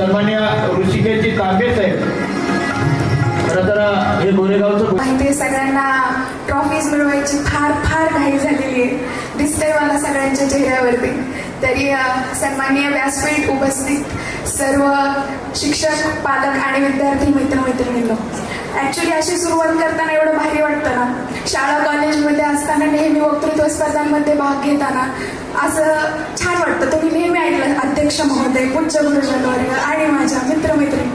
सन्मान्य ऋषिकेशजी तांबे साहेब. खरं तर हे गोरेगावचं माहिती सगळ्यांना ट्रॉफीज मिळवायची फार फार घाई झालेली आहे. दिसतंय मला सगळ्यांच्या चेहऱ्यावरती. तरी सन्मान्य व्यासपीठ उपस्थित सर्व शिक्षक पालक आणि विद्यार्थी मित्रमैत्रिणींनो ॲक्च्युली अशी सुरुवात करताना एवढं भारी वाटतं ना. शाळा कॉलेजमध्ये असताना नेहमी वक्तृत्व स्पर्धांमध्ये भाग घेताना असं छान वाटतं. तुम्ही नेहमी ऐकलं अध्यक्ष महोदय उच्च गुरुजनवर्ग आणि माझ्या मित्रमैत्रिणी.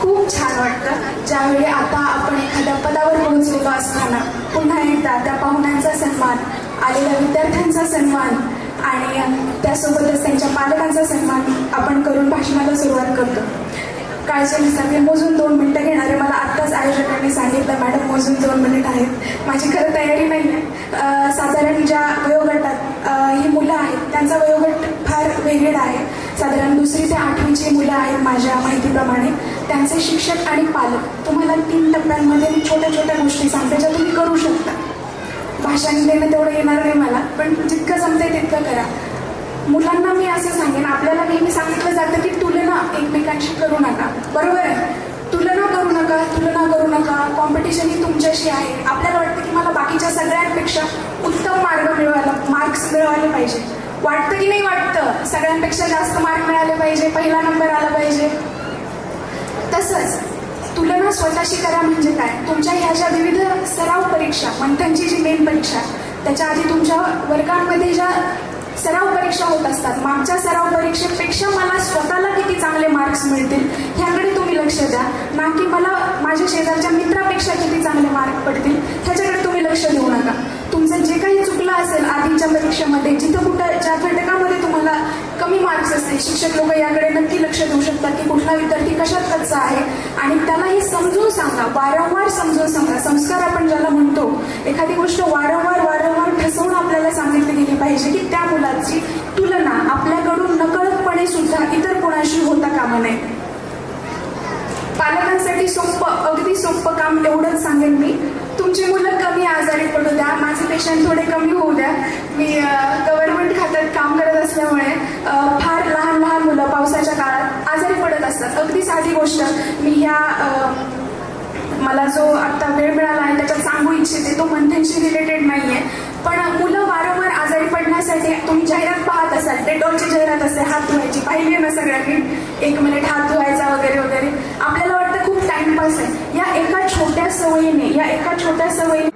खूप छान वाटतं. ज्यावेळी आता आपण एखाद्या पदावर पोहोचलेलो असताना पुन्हा एकदा त्या पाहुण्यांचा सन्मान आलेल्या विद्यार्थ्यांचा सन्मान आणि त्यासोबतच त्यांच्या पालकांचा सन्मान आपण करून भाषणाला सुरुवात करतो. काळजीनुसार मी मोजून दोन मिनिटं घेणार आहे. मला आत्ताच आयोजकांनी सांगितलं मॅडम मोजून दोन मिनिट आहेत. माझी खरं तयारी नाही आहे. साधारण ज्या वयोगटात ही मुलं आहेत त्यांचा वयोगट फार वेगळा आहे. साधारण दुसरी ते आठवीची मुलं आहेत माझ्या माहितीप्रमाणे. त्यांचे शिक्षक आणि पालक तुम्हाला तीन टप्प्यांमध्ये मी छोट्या छोट्या गोष्टी सांगते ज्या तुम्ही करू शकता. भाषण देणं तेवढं येणार नाही मला पण जितकं जमतंय तितकं करा. मुलांना मी असं सांगेन आपल्याला नेहमी सांगितलं जातं की तुलना एकमेकांशी करू नका बरोबर आहे तुलना करू नका तुलना करू नका. कॉम्पिटिशन ही तुमच्याशी आहे. आपल्याला वाटतं की मला बाकीच्या सगळ्यांपेक्षा उत्तम मार्ग मिळवायला मार्क्स मिळवायला पाहिजे. वाटतं की नाही वाटतं? सगळ्यांपेक्षा जास्त मार्क मिळाले पाहिजे. पहिला नंबर आला पाहिजे. तसंच तुलना स्वतःशी करा म्हणजे काय? तुमच्या ह्या ज्या विविध सराव परीक्षा मंथनची जी मेन परीक्षा त्याच्या आधी तुमच्या वर्गांमध्ये ज्या सराव परीक्षा होत असतात मागच्या सराव परीक्षेपेक्षा मला स्वतःला किती चांगले मार्क्स मिळतील ह्याकडे तुम्ही लक्ष द्या ना की मला माझ्या शेजारच्या मित्रापेक्षा किती चांगले मार्क पडतील ह्याच्याकडे तुम्ही लक्ष देऊ नका. तुमचं जे काही चुकलं असेल आधीच्या परीक्षेमध्ये जिथं कुठं ज्या घटकामध्ये तुम्हाला कमी मार्क्स असतील शिक्षक लोक याकडे नक्की लक्ष देऊ शकतात की कुठला विद्यार्थी कशात कच्चा आहे. आणि त्याला हे समजून सांगा वारंवार समजून सांगा. संस्कार आपण ज्याला म्हणतो एखादी गोष्ट वारंवार वारंवार ठसवून आपल्याला सांगितली गेली पाहिजे की त्या मुलाची तुलना आपल्याकडून नकळतपणे सुद्धा इतर कोणाशी होता कामा नये. अगदी सोपं अगदी सोपं काम एवढंच सांगेन मी. तुमची मुलं कमी आजारी पडू द्या माझे पेशंट थोडे कमी होऊ द्या. मी गव्हर्नमेंट खात्यात काम करत असल्यामुळे फार लहान लहान मुलं पावसाच्या काळात आजारी पडत असतात. अगदी साधी गोष्ट. मी ह्या मला जो आता वेळ मिळाला आहे त्याच्यात सांगू इच्छिते तो मंथनशी रिलेटेड नाही आहे पण मुलं वारंवार आजारी पडण्यासाठी तुम्ही जाहिरात पाहत असाल डेटॉलची जाहिरात असते हात धुवायची. पाहिली आहे ना सगळ्यांनी? एक मिनिट हात धुवायचा वगैरे वगैरे. आपल्या वाटतं आहे या एका छोट्या सवयीने या एका छोट्या सवयीने